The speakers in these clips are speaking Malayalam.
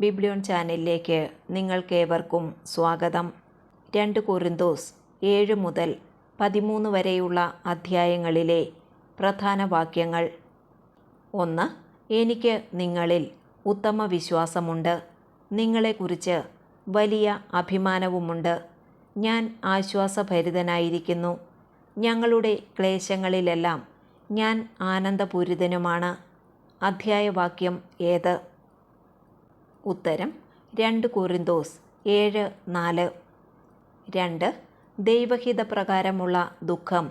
ബിബ്ലിയോൺ ചാനലിലേക്ക് നിങ്ങൾക്കേവർക്കും സ്വാഗതം. രണ്ട് കൊരിന്തോസ് ഏഴ് മുതൽ പതിമൂന്ന് വരെയുള്ള അധ്യായങ്ങളിലെ പ്രധാന വാക്യങ്ങൾ. ഒന്ന് എനിക്ക് നിങ്ങളിൽ ഉത്തമ വിശ്വാസമുണ്ട്. നിങ്ങളെക്കുറിച്ച് വലിയ അഭിമാനവുമുണ്ട്. ഞാൻ ആശ്വാസഭരിതനായിരിക്കുന്നു. ഞങ്ങളുടെ ക്ലേശങ്ങളിലെല്ലാം ഞാൻ ആനന്ദപൂരിതനുമാണ്. അധ്യായവാക്യം ഏത്? ഉത്തരം രണ്ട് കൊറിന്തോസ് ഏഴ് നാല് രണ്ട്. ദൈവഹിതപ്രകാരമുള്ള ദുഃഖം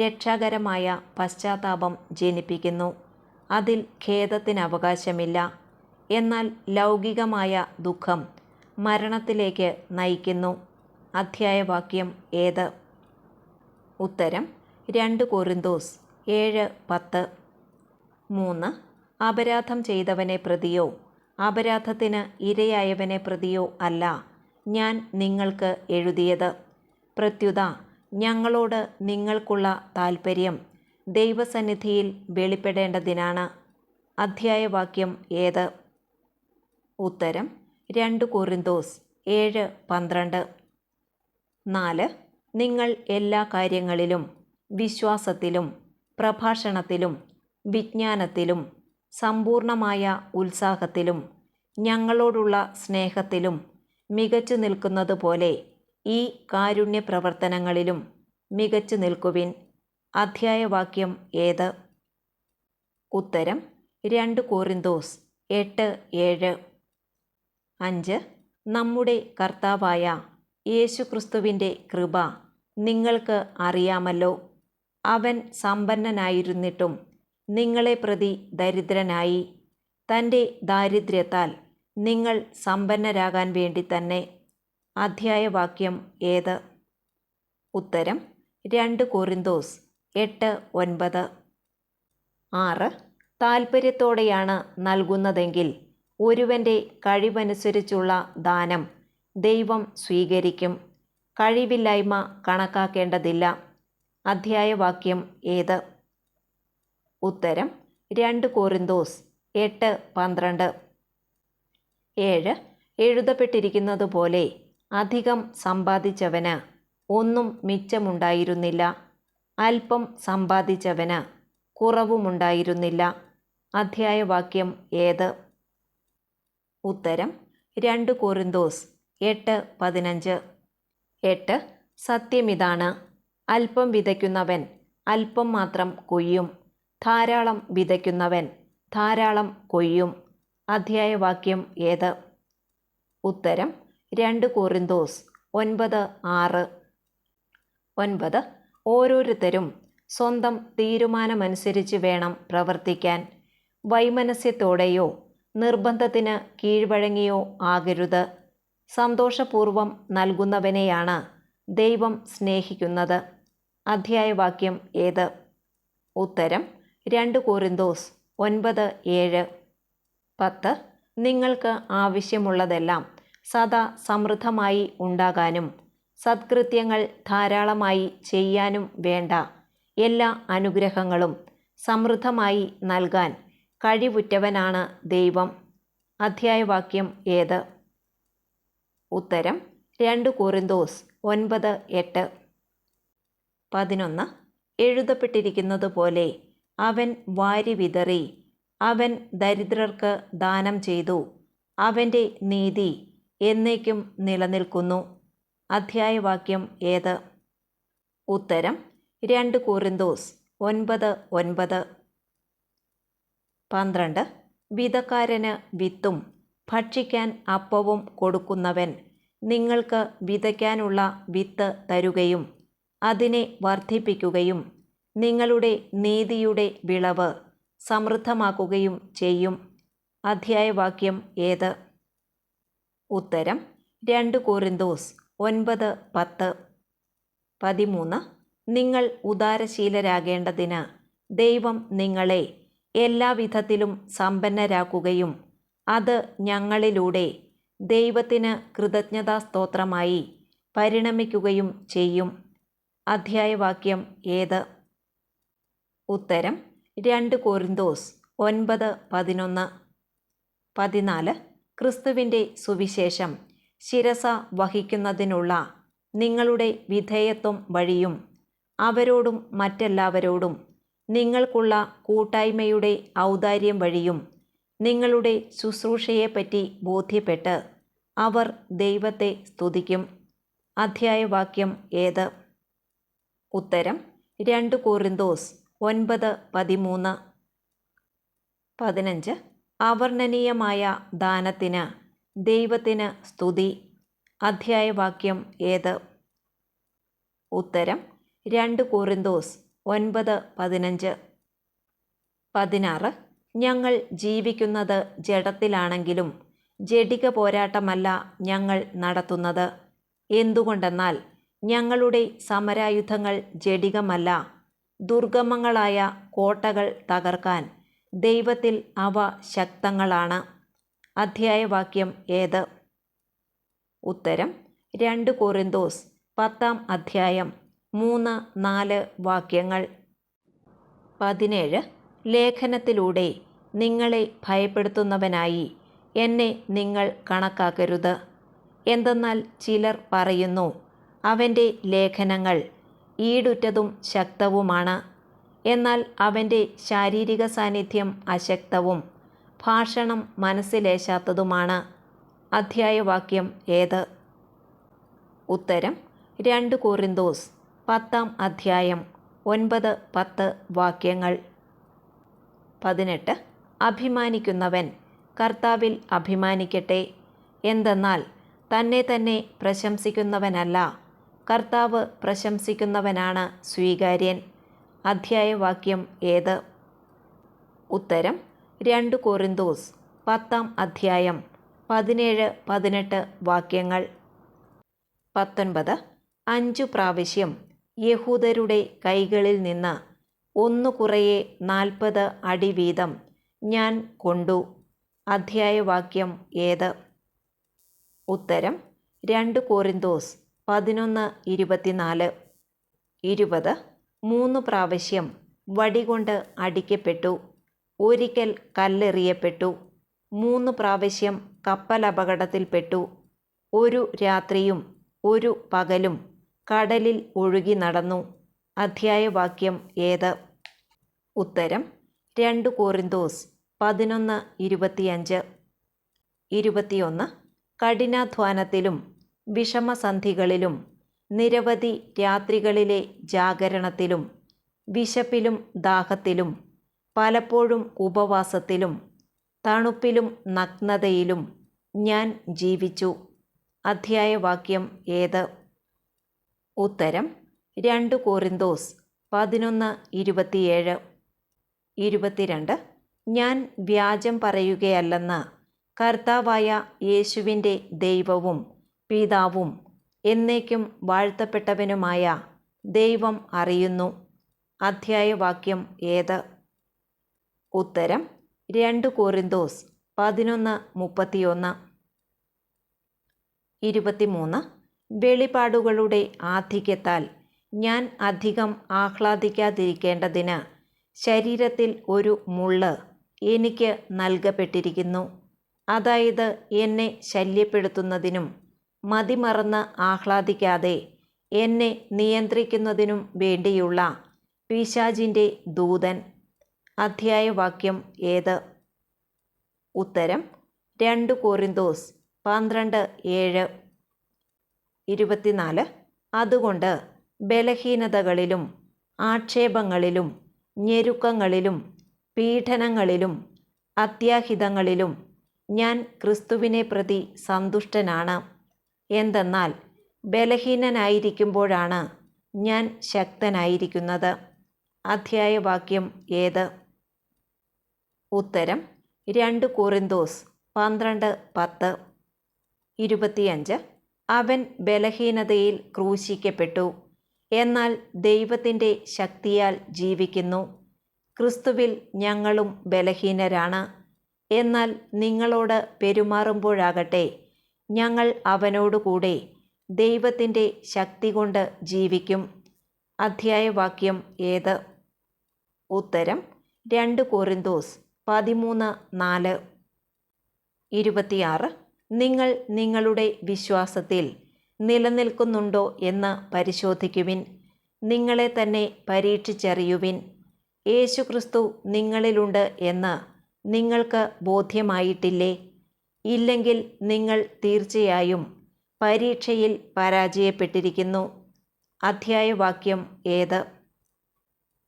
രക്ഷാകരമായ പശ്ചാത്താപം ജനിപ്പിക്കുന്നു. അതിൽ ഖേദത്തിന് അവകാശമില്ല എന്നാൽ ലൗകികമായ ദുഃഖം മരണത്തിലേക്ക് നയിക്കുന്നു. അധ്യായവാക്യം ഏത്? ഉത്തരം രണ്ട് കൊറിന്തോസ് ഏഴ് പത്ത്. മൂന്ന്. അപരാധം ചെയ്തവനെ പ്രതിയോ? അപരാധത്തിന് ഇരയായവനെ പ്രതിയോ അല്ല ഞാൻ നിങ്ങൾക്ക് എഴുതിയത്. പ്രത്യുത ഞങ്ങളോട് നിങ്ങൾക്കുള്ള താൽപ്പര്യം ദൈവസന്നിധിയിൽ വെളിപ്പെടേണ്ടതിനാണ്. അധ്യായവാക്യം ഏത്? ഉത്തരം രണ്ട് കൊറിന്തോസ് ഏഴ് പന്ത്രണ്ട്. നാല് നിങ്ങൾ എല്ലാ കാര്യങ്ങളിലും വിശ്വാസത്തിലും പ്രഭാഷണത്തിലും വിജ്ഞാനത്തിലും സമ്പൂർണമായ ഉത്സാഹത്തിലും ഞങ്ങളോടുള്ള സ്നേഹത്തിലും മികച്ചു നിൽക്കുന്നതുപോലെ ഈ കാരുണ്യ പ്രവർത്തനങ്ങളിലും മികച്ചു നിൽക്കുവിൻ. അധ്യായവാക്യം ഏത്? ഉത്തരം രണ്ട് കോറിന്തോസ് എട്ട് ഏഴ്. അഞ്ച്. നമ്മുടെ കർത്താവായ യേശുക്രിസ്തുവിന്റെ കൃപ നിങ്ങൾക്ക് അറിയാമല്ലോ. അവൻ സമ്പന്നനായിരുന്നിട്ടും നിങ്ങളെ പ്രതി ദരിദ്രനായി. തന്റെ ദാരിദ്ര്യത്താൽ നിങ്ങൾ സമ്പന്നരാകാൻ വേണ്ടി തന്നെ. അധ്യായവാക്യം ഏത്? ഉത്തരം രണ്ട് കൊറിന്തോസ് എട്ട് ഒൻപത്. ആറ് താൽപ്പര്യത്തോടെയാണ് നൽകുന്നതെങ്കിൽ ഒരുവന്റെ കഴിവനുസരിച്ചുള്ള ദാനം ദൈവം സ്വീകരിക്കും. കഴിവില്ലായ്മ കണക്കാക്കേണ്ടതില്ല. അധ്യായവാക്യം ഏത്? ഉത്തരം രണ്ട് കോറിന്തോസ് എട്ട് പന്ത്രണ്ട്. ഏഴ് എഴുതപ്പെട്ടിരിക്കുന്നത് പോലെ അധികം സമ്പാദിച്ചവന് ഒന്നും മിച്ചമുണ്ടായിരുന്നില്ല. അല്പം സമ്പാദിച്ചവന് കുറവുമുണ്ടായിരുന്നില്ല. അധ്യായവാക്യം ഏത്? ഉത്തരം രണ്ട് കോറിന്തോസ് എട്ട് പതിനഞ്ച്. എട്ട് സത്യമിതാണ് അല്പം വിതയ്ക്കുന്നവൻ അല്പം മാത്രം കൊയ്യും. ധാരാളം വിതയ്ക്കുന്നവൻ ധാരാളം കൊയ്യും. അധ്യായവാക്യം ഏത്? ഉത്തരം രണ്ട് കോറിന്തോസ് ഒൻപത് ആറ്. ഒൻപത് ഓരോരുത്തരും സ്വന്തം തീരുമാനമനുസരിച്ച് വേണം പ്രവർത്തിക്കാൻ. വൈമനസ്യത്തോടെയോ നിർബന്ധത്തിന് കീഴ്വഴങ്ങിയോ ആകരുത്. സന്തോഷപൂർവം നൽകുന്നവനെയാണ് ദൈവം സ്നേഹിക്കുന്നത്. അധ്യായവാക്യം ഏത്? ഉത്തരം രണ്ട് കോറിന്തോസ് ഒൻപത് ഏഴ് പത്ത്. നിങ്ങൾക്ക് ആവശ്യമുള്ളതെല്ലാം സദാ സമൃദ്ധമായി ഉണ്ടാകാനും സത്കൃത്യങ്ങൾ ധാരാളമായി ചെയ്യാനും വേണ്ട. എല്ലാ അനുഗ്രഹങ്ങളും സമൃദ്ധമായി നൽകാൻ കഴിവുറ്റവനാണ് ദൈവം. അധ്യായവാക്യം ഏത്? ഉത്തരം രണ്ട് കോറിന്തോസ് ഒൻപത് എട്ട് പതിനൊന്ന്. എഴുതപ്പെട്ടിരിക്കുന്നത് പോലെ അവൻ വാരി വിതറി. അവൻ ദരിദ്രർക്ക് ദാനം ചെയ്തു. അവന്റെ നീതി എന്നേക്കും നിലനിൽക്കുന്നു. അധ്യായവാക്യം ഏത്? ഉത്തരം രണ്ട് കൂറിന്തോസ് ഒൻപത് ഒൻപത്. പന്ത്രണ്ട്. വിതക്കാരന് വിത്തും ഭക്ഷിക്കാൻ അപ്പവും കൊടുക്കുന്നവൻ നിങ്ങൾക്ക് വിതയ്ക്കാനുള്ള വിത്ത് തരുകയും അതിനെ വർദ്ധിപ്പിക്കുകയും നിങ്ങളുടെ നീതിയുടെ വിളവ് സമൃദ്ധമാക്കുകയും ചെയ്യും. അധ്യായവാക്യം ഏത്? ഉത്തരം രണ്ട് കോറിന്തോസ് ഒൻപത് പത്ത്. പതിമൂന്ന്. നിങ്ങൾ ഉദാരശീലരാകേണ്ടതിന് ദൈവം നിങ്ങളെ എല്ലാവിധത്തിലും സമ്പന്നരാക്കുകയും അത് ഞങ്ങളിലൂടെ ദൈവത്തിന് കൃതജ്ഞതാസ്തോത്രമായി പരിണമിക്കുകയും ചെയ്യും. അധ്യായവാക്യം ഏത്? ഉത്തരം രണ്ട് കൊരിന്തോസ് ഒൻപത് പതിനൊന്ന് പതിനാല്. ക്രിസ്തുവിന്റെ സുവിശേഷം. ശിരസ വഹിക്കുന്നതിനുള്ള നിങ്ങളുടെ വിധേയത്വം വഴിയും അവരോടും മറ്റെല്ലാവരോടും നിങ്ങൾക്കുള്ള കൂട്ടായ്മയുടെ ഔദാര്യം വഴിയും നിങ്ങളുടെ ശുശ്രൂഷയെപ്പറ്റി ബോധ്യപ്പെട്ട് അവർ ദൈവത്തെ സ്തുതിക്കും. അധ്യായവാക്യം ഏത്? ഉത്തരം രണ്ട് കോറിന്തോസ് ഒൻപത് പതിമൂന്ന് പതിനഞ്ച്. അവർണനീയമായ ദാനത്തിന് ദൈവത്തിന് സ്തുതി. അധ്യായവാക്യം ഏത്? ഉത്തരം രണ്ട് കോറിന്തോസ് ഒൻപത് പതിനഞ്ച്. പതിനാറ്. ഞങ്ങൾ ജീവിക്കുന്നത് ജഡത്തിലാണെങ്കിലും ജഡിക പോരാട്ടമല്ല ഞങ്ങൾ നടത്തുന്നത്. എന്തുകൊണ്ടെന്നാൽ ഞങ്ങളുടെ സമരായുധങ്ങൾ ജഡികമല്ല ദുർഗമങ്ങളായ കോട്ടകൾ തകർക്കാൻ ദൈവത്തിൽ അവ ശക്തങ്ങളാണ്. അധ്യായവാക്യം ഏത്? ഉത്തരം രണ്ട് കൊറിന്തോസ് പത്താം അധ്യായം മൂന്ന് നാല് വാക്യങ്ങൾ. പതിനേഴ് ലേഖനത്തിലൂടെ നിങ്ങളെ ഭയപ്പെടുത്തുന്നവനായി എന്നെ നിങ്ങൾ കണക്കാക്കരുത്. എന്തെന്നാൽ ചിലർ പറയുന്നു അവന്റെ ലേഖനങ്ങൾ ഈടുറ്റതും ശക്തവുമാണ്. എന്നാൽ അവന്റെ ശാരീരിക സാന്നിധ്യം അശക്തവും ഭാഷണം മനസ്സിലേശാത്തതുമാണ്. അധ്യായവാക്യം ഏത്? ഉത്തരം രണ്ട് കോറിന്തോസ് പത്താം അധ്യായം ഒൻപത് പത്ത് വാക്യങ്ങൾ. പതിനെട്ട് അഭിമാനിക്കുന്നവൻ കർത്താവിൽ അഭിമാനിക്കട്ടെ. എന്തെന്നാൽ തന്നെ തന്നെ പ്രശംസിക്കുന്നവനല്ല കർത്താവ് പ്രശംസിക്കുന്നവനാണ് സ്വീകാര്യൻ. അധ്യായവാക്യം ഏത്? ഉത്തരം രണ്ട് കൊറിന്തോസ് പത്താം അധ്യായം പതിനേഴ് പതിനെട്ട് വാക്യങ്ങൾ. പത്തൊൻപത് അഞ്ചു പ്രാവശ്യം യഹൂദരുടെ കൈകളിൽ നിന്ന് ഒന്നു കുറയെ നാൽപ്പത് അടി വീതം ഞാൻ കൊണ്ടു. അധ്യായവാക്യം ഏത്? ഉത്തരം രണ്ട് കോറിന്തോസ് പതിനൊന്ന് ഇരുപത്തിനാല്. ഇരുപത്. മൂന്ന് പ്രാവശ്യം വടികൊണ്ട് അടിക്കപ്പെട്ടു. ഒരിക്കൽ കല്ലെറിയപ്പെട്ടു. മൂന്ന് പ്രാവശ്യം കപ്പൽ അപകടത്തിൽപ്പെട്ടു. ഒരു രാത്രിയും ഒരു പകലും കടലിൽ ഒഴുകി നടന്നു. അധ്യായവാക്യം ഏത്? ഉത്തരം രണ്ട് കോറിന്തോസ് പതിനൊന്ന് ഇരുപത്തിയഞ്ച്. ഇരുപത്തിയൊന്ന്. കഠിനാധ്വാനത്തിലും വിഷമസന്ധികളിലും നിരവധി രാത്രികളിലെ ജാഗരണത്തിലും വിശപ്പിലും ദാഹത്തിലും പലപ്പോഴും ഉപവാസത്തിലും തണുപ്പിലും നഗ്നതയിലും ഞാൻ ജീവിച്ചു. അധ്യായവാക്യം ഏത്? ഉത്തരം രണ്ട് കോറിന്തോസ് പതിനൊന്ന് ഇരുപത്തിയേഴ്. ഇരുപത്തിരണ്ട് ഞാൻ വ്യാജം പറയുകയല്ലെന്ന് കർത്താവായ യേശുവിന്റെ ദൈവവും പിതാവും എന്നേക്കും വാഴ്ത്തപ്പെട്ടവനുമായ ദൈവം അറിയുന്നു. അധ്യായവാക്യം ഏത്? ഉത്തരം രണ്ട് കോറിന്തോസ് പതിനൊന്ന് മുപ്പത്തിയൊന്ന്. ഇരുപത്തിമൂന്ന്. വെളിപാടുകളുടെ ആധിക്യത്താൽ ഞാൻ അധികം ആഹ്ലാദിക്കാതിരിക്കേണ്ടതിന് ശരീരത്തിൽ ഒരു മുള്ള് എനിക്ക് നൽകപ്പെട്ടിരിക്കുന്നു. അതായത് എന്നെ ശല്യപ്പെടുത്തുന്നതിനും മതിമറന്ന് ആഹ്ലാദിക്കാതെ എന്നെ നിയന്ത്രിക്കുന്നതിനും വേണ്ടിയുള്ള പിശാജിന്റെ ദൂതൻ. അധ്യായവാക്യം ഏത്? ഉത്തരം രണ്ട് കോറിന്തോസ് പന്ത്രണ്ട് ഏഴ് ഇരുപത്തിനാല്. അതുകൊണ്ട് ബലഹീനതകളിലും ആക്ഷേപങ്ങളിലും ഞെരുക്കങ്ങളിലും പീഡനങ്ങളിലും അത്യാഹിതങ്ങളിലും ഞാൻ ക്രിസ്തുവിനെ പ്രതി സന്തുഷ്ടനാണ്. എന്തെന്നാൽ ബലഹീനനായിരിക്കുമ്പോഴാണ് ഞാൻ ശക്തനായിരിക്കുന്നത്. അധ്യായവാക്യം ഏത്? ഉത്തരം രണ്ട് കുറിന്തോസ് പന്ത്രണ്ട് പത്ത്. ഇരുപത്തിയഞ്ച്. അവൻ ബലഹീനതയിൽ ക്രൂശിക്കപ്പെട്ടു. എന്നാൽ ദൈവത്തിന്റെ ശക്തിയാൽ ജീവിക്കുന്നു. ക്രിസ്തുവിൽ ഞങ്ങളും ബലഹീനരാണ്. എന്നാൽ നിങ്ങളോട് പെരുമാറുമ്പോഴാകട്ടെ ഞങ്ങൾ അവനോടുകൂടെ ദൈവത്തിന്റെ ശക്തി കൊണ്ട് ജീവിക്കും. അധ്യായവാക്യം ഏത്? ഉത്തരം രണ്ട് കോറിന്തോസ് പതിമൂന്ന് നാല്. ഇരുപത്തിയാറ്. നിങ്ങൾ നിങ്ങളുടെ വിശ്വാസത്തിൽ നിലനിൽക്കുന്നുണ്ടോ എന്ന് പരിശോധിക്കുവിൻ. നിങ്ങളെ തന്നെ പരീക്ഷിച്ചറിയുവിൻ. യേശുക്രിസ്തു നിങ്ങളിലുണ്ട് എന്ന് നിങ്ങൾക്ക് ബോധ്യമായിട്ടില്ലേ? ഇല്ലെങ്കിൽ നിങ്ങൾ തീർച്ചയായും പരീക്ഷയിൽ പരാജയപ്പെട്ടിരിക്കുന്നു. അധ്യായവാക്യം ഏത്?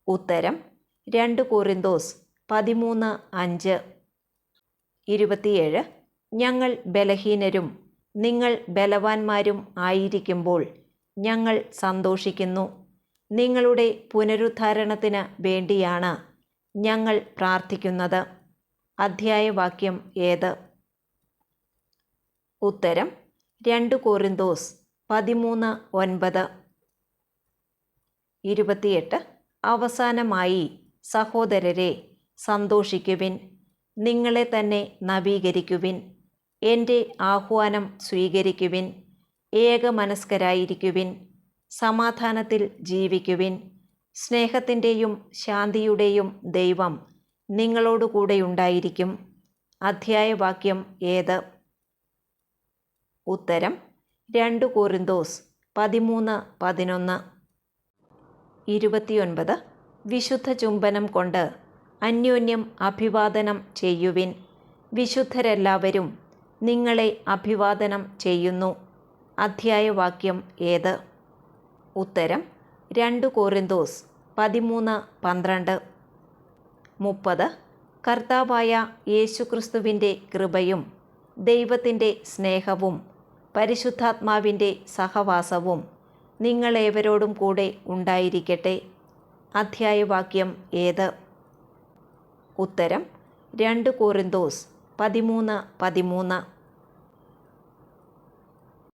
ഉത്തരം രണ്ട് കോറിന്തോസ് പതിമൂന്ന് അഞ്ച്. ഇരുപത്തിയേഴ്. ഞങ്ങൾ ബലഹീനരും നിങ്ങൾ ബലവാന്മാരും ആയിരിക്കുമ്പോൾ ഞങ്ങൾ സന്തോഷിക്കുന്നു. നിങ്ങളുടെ പുനരുദ്ധാരണത്തിന് വേണ്ടിയാണ് ഞങ്ങൾ പ്രാർത്ഥിക്കുന്നത്. അധ്യായവാക്യം ഏത്? ഉത്തരം രണ്ട് കോറിന്തോസ് പതിമൂന്ന് ഒൻപത്. ഇരുപത്തിയെട്ട്. അവസാനമായി സഹോദരരെ സന്തോഷിക്കുവിൻ. നിങ്ങളെ തന്നെ നവീകരിക്കുവിൻ. എന്റെ ആഹ്വാനം സ്വീകരിക്കുവിൻ. ഏകമനസ്കരായിരിക്കുവിൻ. സമാധാനത്തിൽ ജീവിക്കുവിൻ. സ്നേഹത്തിന്റെയും ശാന്തിയുടെയും ദൈവം നിങ്ങളോടുകൂടെയുണ്ടായിരിക്കും. അധ്യായവാക്യം ഏത്? ഉത്തരം രണ്ട് കോറിന്തോസ് പതിമൂന്ന് പതിനൊന്ന്. ഇരുപത്തിയൊൻപത്. വിശുദ്ധ ചുംബനം കൊണ്ട് അന്യോന്യം അഭിവാദനം ചെയ്യുവിൻ. വിശുദ്ധരെല്ലാവരും നിങ്ങളെ അഭിവാദനം ചെയ്യുന്നു. അധ്യായവാക്യം ഏത്? ഉത്തരം രണ്ട് കോറിന്തോസ് പതിമൂന്ന് പന്ത്രണ്ട്. മുപ്പത്. കർത്താവായ യേശുക്രിസ്തുവിന്റെ കൃപയും ദൈവത്തിന്റെ സ്നേഹവും പരിശുദ്ധാത്മാവിന്റെ സഹവാസവും നിങ്ങളേവരോടും കൂടെ ഉണ്ടായിരിക്കട്ടെ. അധ്യായവാക്യം ഏത്? ഉത്തരം രണ്ട് കോറിന്തോസ് പതിമൂന്ന് പതിമൂന്ന്.